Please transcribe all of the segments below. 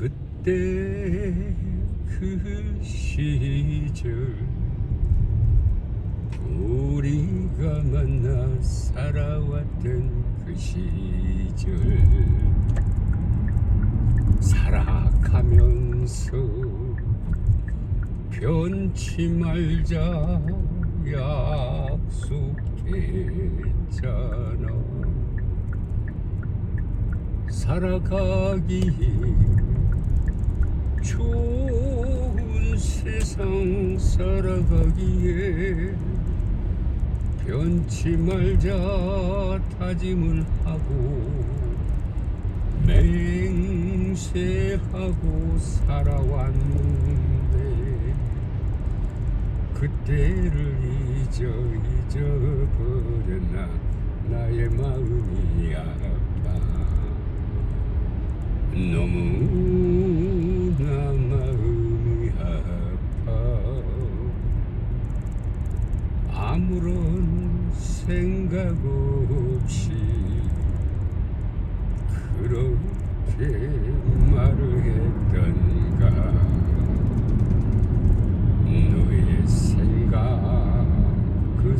그때 그 시절 우리가 만나 살아왔던 그 시절 살아가면서 변치 말자 약속했잖아. 살아가기 좋은 세상 살아가기에 변치 말자 다짐을 하고 맹세하고 살아왔는데 그때를 잊어 잊어버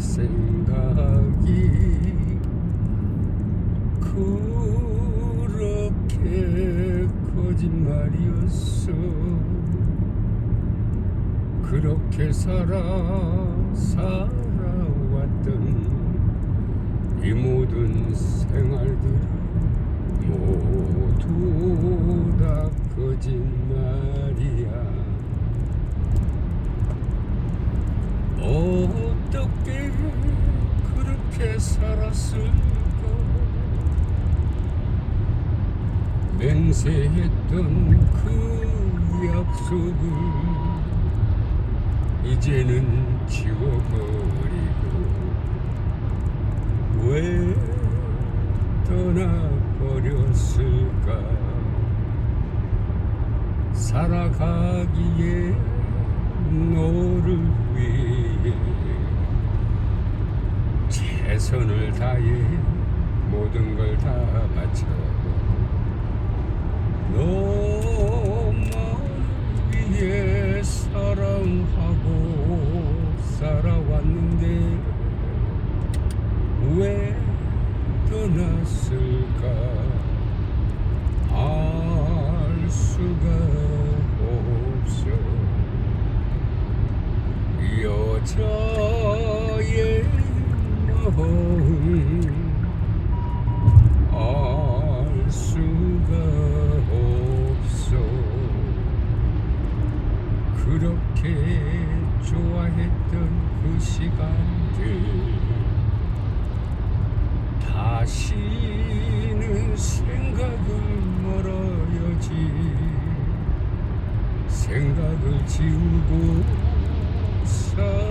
생각이 그렇게 거짓말이었어. 그렇게 살아 살아왔던 이 모든 생활들이 모두 다 거짓말이야 어떻게 그렇게 살았을까 맹세했던 그 약속을 이제는 지워버리고 왜 떠나버렸을까? 살아가기에 너를 위해 최선을 다해 모든 걸 다 바쳐 너만 위해 사랑하고 살아왔는데 왜 떠났을까? 알 수가 없어. 여자의 마음 알 수가 없어 그렇게 좋아했던 그 시간들. 다시는 생각을 멀어야지. 생각을 지우고 살아가야지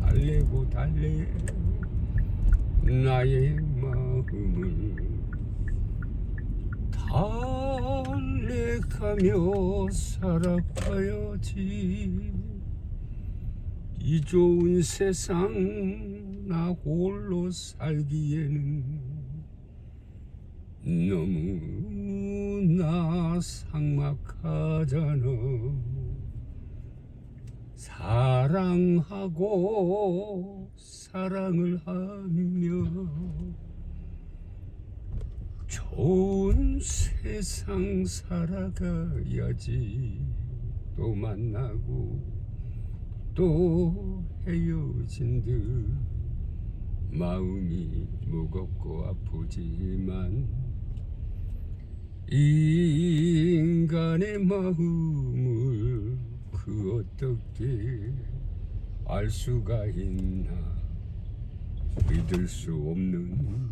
달래고 달래. 나의 마음을 달래가며 살아가야지. 이 좋은 세상 나 홀로 살기에는 너무나 삭막하잖아. 사랑하고 사랑을 하며 좋은 세상 살아가야지. 또 만나고 또 헤어진 듯. 마음이 무겁고 아프지만 인간의 마음을 그 어떻게 알 수가 있나 믿을 수 없는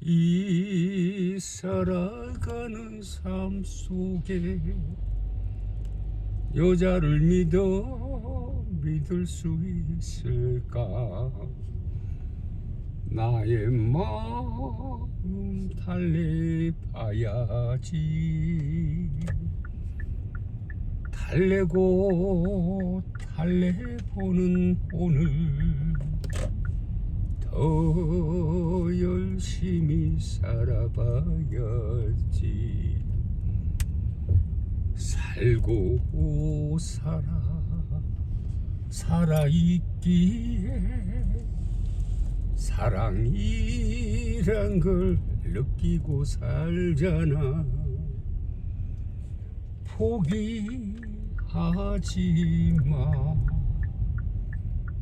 이 살아가는 삶 속에 여자를 믿어 믿을 수 있을까 나의 마음 달래 봐야지. 달래고 달래보는 오늘 더 열심히 살아봐야지. 살고 살아 살아있기에 사랑이란 걸 느끼고 살잖아. 포기하지 마.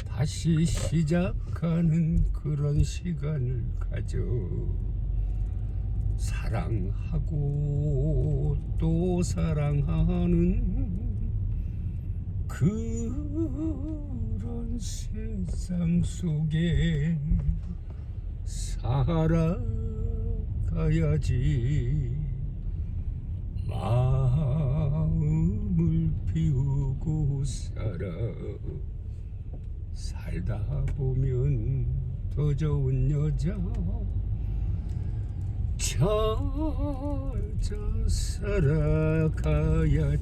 다시 시작하는 그런 시간을 가져. 사랑하고 또 사랑하는 그 런 세상 속에 살아가야지. 마음을 비우고 살아 살다 보면 더 좋은 여자. 찾아 살아가야지